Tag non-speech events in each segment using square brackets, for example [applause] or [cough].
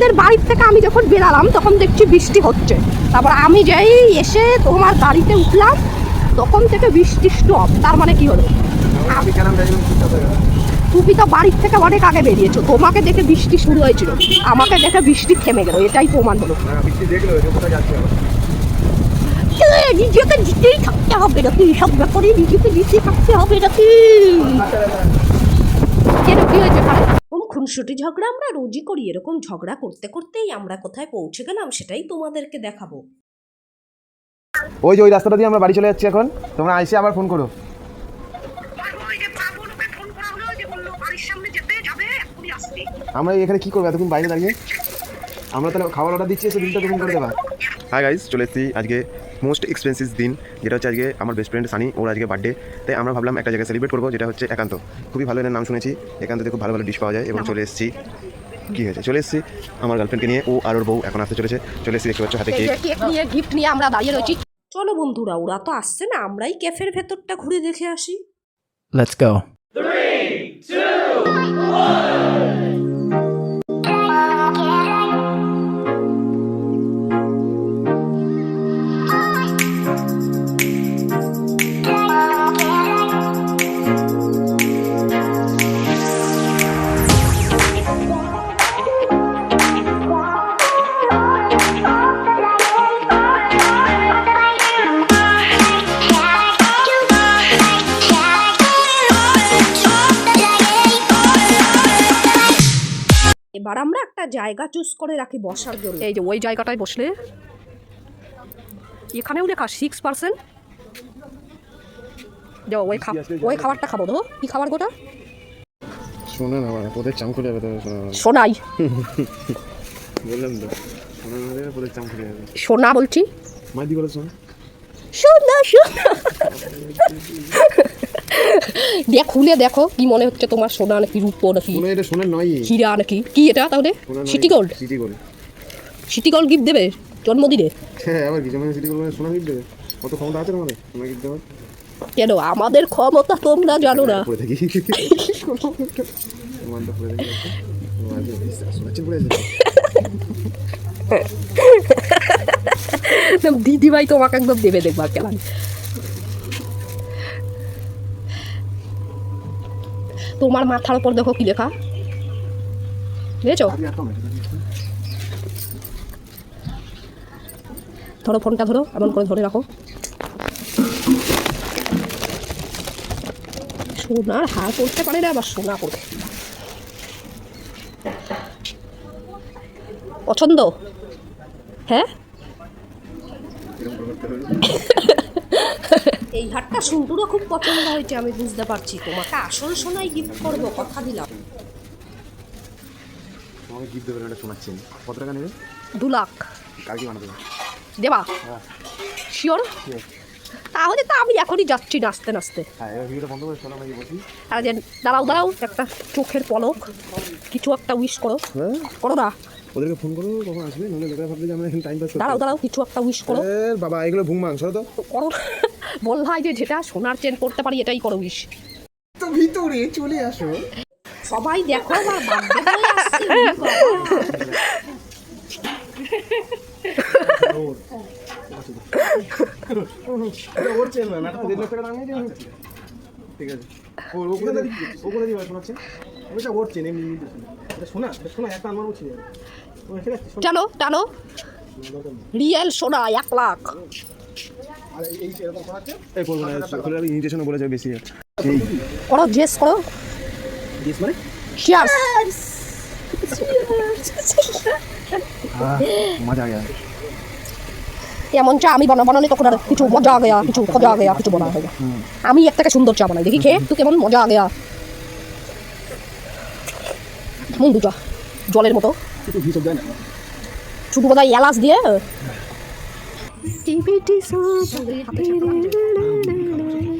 তোমাদের বাড়ির থেকে আমি যখন বেরালাম তখন দেখছি বৃষ্টি হচ্ছে। তারপর আমি যেই এসে তোমার গাড়িতে উঠলাম তখন থেকে বৃষ্টি স্টপ তার মানে কি হলো? তুমি তো বাড়ির থেকে অনেক আগে বেরিয়েছো। তোমাকে দেখে বৃষ্টি শুরু হয়েছিল। আমাকে দেখে বৃষ্টি থেমে গেল। এটাই প্রমাণ হলো। নিজেকে জিতেই থাকতে হবে নাকি সব ব্যাপারে নিজেকে জিতে থাকতে হবে নাকি কেন কি হয়েছে? খুনসুটি ঝগড়া আমরা রোজই করি। এরকম ঝগড়া করতে করতেই আমরা কোথায় পৌঁছে গেলাম, সেটাই তোমাদেরকে দেখাবো। ওই যে, ওই রাস্তাটা দিয়ে আমরা বাড়ি চলে যাচ্ছি এখন। তোমরা আইসে আবার ফোন করো। আমরা এখানে কি করব? এতক্ষণ বাইরে দাঁড়িয়ে। আমরা তাহলে খাবার অর্ডার দিচ্ছি, এসে বিলটা তুমি করে দেবা। হ্যাঁ গাইজ চলে এসেছি আজকে মোস্ট এক্সপেন্সিভ দিন যেটা হচ্ছে আজকে আমার বেস্ট ফ্রেন্ড সানি ওর আজকে বার্থডে তাই আমরা ভাবলাম একটা জায়গায় সেলিব্রেট করব যেটা হচ্ছে একান্ত। খুবই ভালো নাম শুনেছি একান্ততে খুব ভালো ভালো ডিশ পাওয়া যায় এবং চলে এসেছি। কী হয়েছে? চলে এসেছি আমার গার্লফ্রেন্ডকে নিয়ে ও আর ওর বউ এখন আসতে চলেছে। চলে এসেছি দেখতে পাচ্ছ হাতে নিয়ে গিফট নিয়ে আমরা দাঁড়িয়ে রয়েছি। চলো বন্ধুরা ওরা তো আসছে না আমরাই ক্যাফের ভেতরটা ঘুরে দেখে আসি। লেটস গো 3 2 1 জায়গা চুজ করে রাখি বসার জন্য। এই যে ওই জায়গাটায় বসলে। এখানেও লেখা সিক্স পার্সেন্ট যাও ওই খা ওই খাবারটা খাব দেখো কি খাবার গোটা? শোনা না মানে তোদের চাম খুলে যাবে শোনা সোনাই। বললাম তো শোনা না হলে তোদের চাম খুলে যাবে। সোনা বলছি। মাইদি বলে শোনা। সোনা সোনা। [laughs] [laughs] দেখ খুলে দেখো কি মনে হচ্ছে তোমার সোনা নাকি রূপো নাকি এটা শোনা নয় হীরা নাকি? কি এটা তাহলে? City Gold? City Gold. City Gold gift দেবে? জন্মদিনে? হ্যাঁ আবার কি যেমন সিটি গোল্ড মানে সোনা গিফট দেবে? কত ক্ষমতা আছে তোমাদের? সোনা গিফট দেওয়ার? কেন? আমাদের ক্ষমতা তোমরা জানো না। পড়ে থাকি। তোমারটা পড়ে থাকি। সোনাচ্ছেন পড়ে আছে দিদি ভাই তোমাকে একদম দেবে দেখবা কেমন তোমার মাথার উপর দেখো কি লেখা? বুঝেছ ধরো ফোনটা ধরো, এমন করে ধরে রাখো। সোনার হার করতে পারে না, আবার সোনা করে পছন্দ? হ্যাঁ? এই হারটা সুন্দরও খুব পছন্দ হয়েছে আমি বুঝতে পারছি তোমাকে আসল সোনাই গিফট করব কথা দিলাম। তোমাকে গিফট দেবে না শোনাচ্ছেন। কত টাকা নেবে? দু লাখ। কালকে বানাতে দেবা? শিওর তাহলে তো আমি এখনই যাচ্ছি নাচতে নাচতে। হ্যাঁ আর যে দাঁড়াও দাঁড়াও একটা চোখের পলক। কিছু একটা উইশ করো। হ্যাঁ। করো না। ওদেরকে ফোন করো কখন আসবে নাহলে লোকেরা ভাববে যে আমরা এখানে টাইম পাস দাঁড়াও দাঁড়াও কিছু একটা উইশ করো। বাবা এগুলো ভুং মাংস তো। করো। [laughs] বললাই যে যেটা সোনার চেন করতে পারি এটাই করো উইশ তো ভিতরে চলে আসো। সবাই দেখো আমার। ওর চেন না ঠিক আছে। ও ও কোথায় দিচ্ছে ও শোনাচ্ছে? ওইটা ওর চেন এমনি এমনি এটা শোনা এটা শোনা একটা আমার টানো টানো। রিয়েল সোনা এক লাখ। এই করব না আমি ইনভিটেশনে বলে যাবে বেশি করো জেস করো। দিস মানে? চিয়ার্স মজা আয়া। এমন চা আমি বানা বানালে তখন আর কিছু মজা গেয়া কিছু মজা গেয়া কিছু হয় আমি এক থেকে সুন্দর চা বানাই দেখি খেয়ে তুই কেমন মজা গেয়া দুটা জলের মতো। শুধু বোধ হয় এলাচ দিয়ে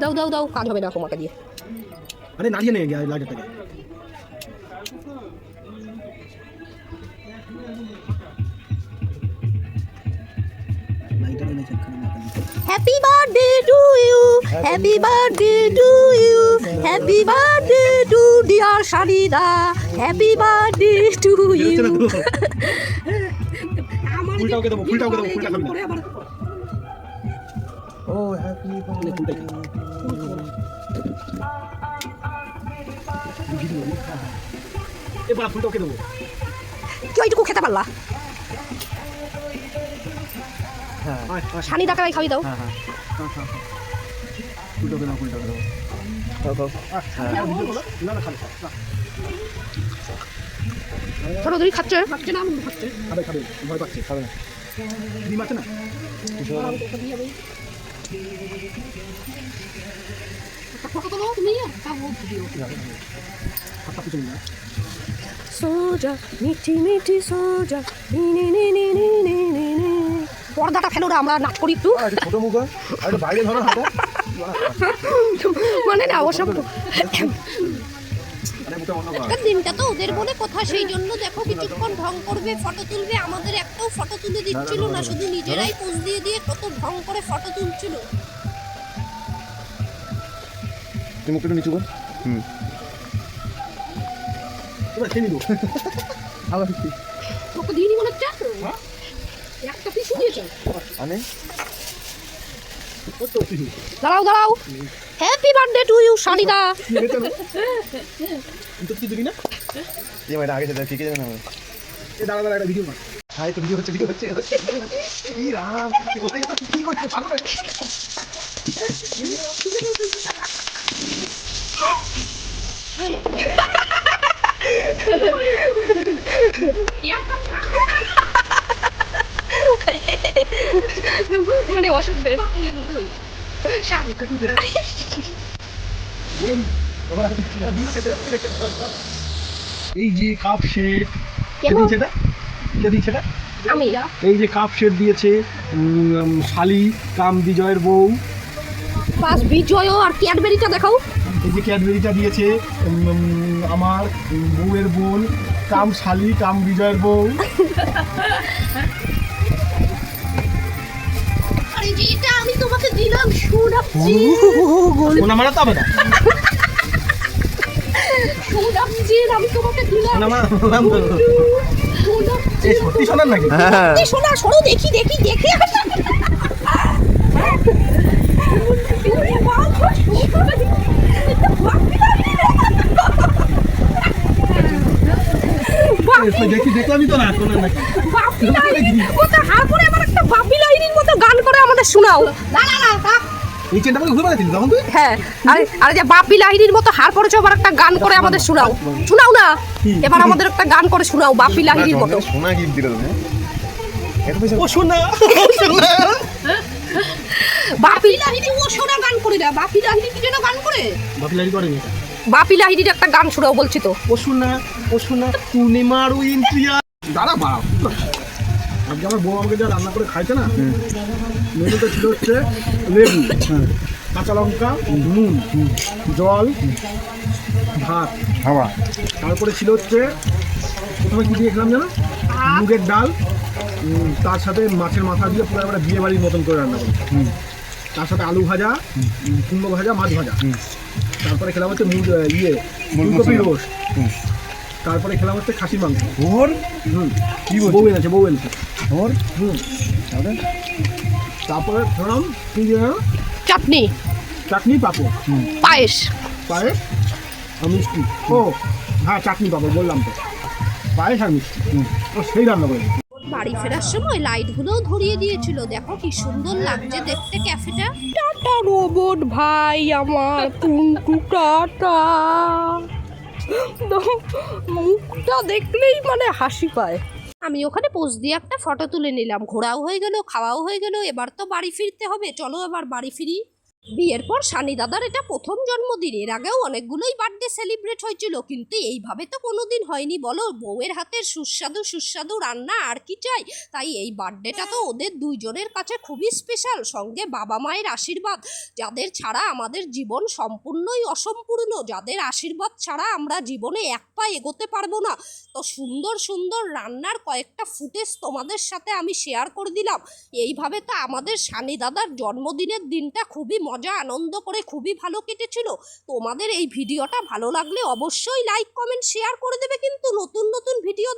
দাও দাও দাও কাজ হবে না তোমাকে দিয়ে। আরে নাড়িয়ে নিয়ে গিয়ে লাইটারটাকে happy birthday to you happy birthday to you happy birthday to dear Shanida happy birthday to you ও খেতে পারলা? শানি খাওয়াই দাও ফুলটা ফুলটা দাও আয়, হ্যাঁ, ভিডিও করো। না, না, খাবে, না, ছোট দুই খাচ্ছে খাচ্ছে না আমি খাচ্ছে খাবে, খাবে। ভয় পাচ্ছে, খাবে না। ডিম আছে না? ফটো তোলো তুমি খাবো ভিডিও হাতটা পিছনে নিয়ে আয়। সোজা মিঠি মিঠি সোজা নি নি নি নি নি নি নি নি। পর্দাটা ফেলো না আমরা নাচ করি একটু আর একটু ছোট মুখ হয়, আর একটু বাইরে ধরো হাতটা মানে না ওসব দিনটা তো ওদের বলে কথা সেই জন্য দেখো কিছুক্ষণ ঢং করবে ফটো তুলবে আমাদের একটাও ফটো তুলে দিচ্ছিল না শুধু নিজেরাই পোজ দিয়ে দিয়ে কত ঢং করে ফটো তুলছিল। মুখটা একটু নিচু কর। হুম। এবার খেয়ে নিবো। আবার তোকে দিইনি মনে হচ্ছে? একটা পিছু দিয়েছে। দাঁড়াও দাঁড়াও। Happy birthday to you Sanida তো কিছু দিবি না? এই মাইটা আগে সেটা কে কে জানে না এ দাঁড়া, একটা ভিডিও। হাই তো ভিডিও হচ্ছে ভিডিও হচ্ছে কি রাম কি কি করছিস ভালো মানে অসুবিধে এই যে কাপ সেট কে? দিয়েছে এটা? এই যে কাপ সেট দিয়েছে শালি কাম বিজয়ের বউ। পাঁচ বিজয় আর ক্যাডবেরিটা দেখাও। এই যে ক্যাডবেরিটা দিয়েছে আমার বউয়ের বোন কাম শালি কাম বিজয়ের বউ। [laughs] করে আমি তোমাকে দিলাম সোনা হবে না। তোমাকে দিলাম। সত্যি শোনার নাকি? হ্যাঁ। শোনা শোনো দেখি দেখি দেখি। দেখি দেখলামই তো না শোনার নাকি? বাপি লাহিড়ি। ও তো হার করে একটা বাপি লাহিড়ির মতো গান করে আমাদের শোনাও। না না না এই চেনটা আমাকে ঘুরে বেড়াচ্ছিলি তখন তুই? হ্যাঁ আরে আরে যে বাপি লাহিড়ির মতো হার করেছ আবার একটা গান করে আমাদের শোনাও। শোনাও না? এবার আমাদের একটা গান করে শোনাও বাপি লাহিড়ির মতো। সোনা গিফট দিল তুমি ও শোনা শোনা বাপি লাহিড়ি ও শোনা গান করে না। বাপি কি যেন গান করে? করেনি বাপি লাহিড়ির একটা গান শোনাও বলছি তো। ও শোনা ও শোনা পূর্ণিমার ইন্দ্রিয়া। দাঁড়া বাড়া আজকে আমার বউ আমাকে যা রান্না করে খাইছে না মেনুতে ছিল হচ্ছে লেবু কাঁচা লঙ্কা নুন জল ভাত। হাওয়া। তারপরে ছিল হচ্ছে প্রথমে কি দিয়েছিলাম জানো? মুগের ডাল তার সাথে মাছের মাথা দিয়ে পুরো একটা বিয়ে বাড়ির মতন করে রান্না করি তার সাথে আলু ভাজা কুমড়ো ভাজা মাছ ভাজা। তারপরে খেলাম হচ্ছে মুগ ইয়ে ফুলকপি রোস্ট তারপরে খেলাম হচ্ছে খাসির মাংস। ওর? হুম। কি? বউ এনেছে বউ এনেছে ওর? হুম। তাহলে? তারপরে খেলাম কি যে চাটনি। চাটনি পাপড়। পায়েস। পায়েস আর মিষ্টি। ও হ্যাঁ চাটনি পাপড় বললাম তো। পায়েস আর মিষ্টি। ও সেই রান্না করে বাড়ি ফেরার সময় লাইটগুলোও ধরিয়ে দিয়েছিল। দেখো কি সুন্দর লাগছে দেখতে ক্যাফেটা। টাটা রোবট ভাই আমার টুনটু টাটা। মুখটা দেখলেই মানে হাসি পায়। আমি ওখানে পোস্ট দিয়ে একটা ফটো তুলে নিলাম। ঘোরাও হয়ে গেল খাওয়াও হয়ে গেল এবার তো বাড়ি ফিরতে হবে। চলো এবার বাড়ি ফিরি। বিয়ের পর সানি দাদার এটা প্রথম জন্মদিন। এর আগেও অনেকগুলোই বার্থডে সেলিব্রেট হয়েছিল, কিন্তু এইভাবে তো কোনোদিন হয়নি। বলো, বউয়ের হাতের সুস্বাদু সুস্বাদু রান্না আর কি চাই? তাই এই বার্থডেটা তো ওদের দুইজনের কাছে খুবই স্পেশাল সঙ্গে বাবা মায়ের আশীর্বাদ। যাদের ছাড়া আমাদের জীবন সম্পূর্ণই অসম্পূর্ণ, যাদের আশীর্বাদ ছাড়া আমরা জীবনে এক পা এগোতে পারব না। তো সুন্দর সুন্দর রান্নার কয়েকটা ফুটেজ তোমাদের সাথে আমি শেয়ার করে দিলাম। এইভাবে তো আমাদের সানি দাদার জন্মদিনের দিনটা খুবই মজা, আনন্দ করে খুবই ভালো কেটেছিল। তোমাদের এই ভিডিওটা ভালো লাগলে অবশ্যই লাইক কমেন্ট শেয়ার করে দেবে কিন্তু নতুন নতুন ভিডিও